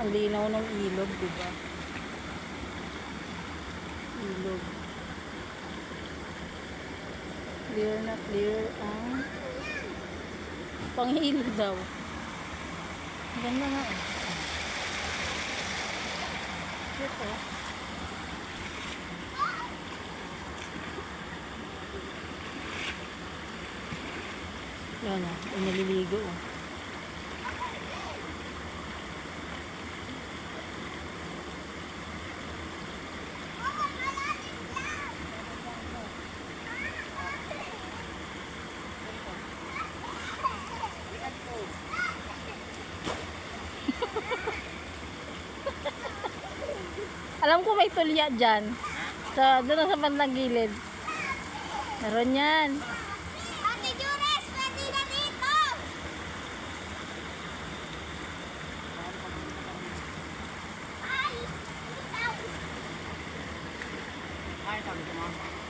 Ang linaw ng ilog, di ba? Ilog. Clear na clear ang panghilog daw. Ganda nga eh. Cute oh. Yan yung naliligo oh. Alam ko may tulya dyan. Sa, doon sa bandang gilid. Meron yan. Ate Jures, pwede na dito! Ay! Ay, sabi ko mga.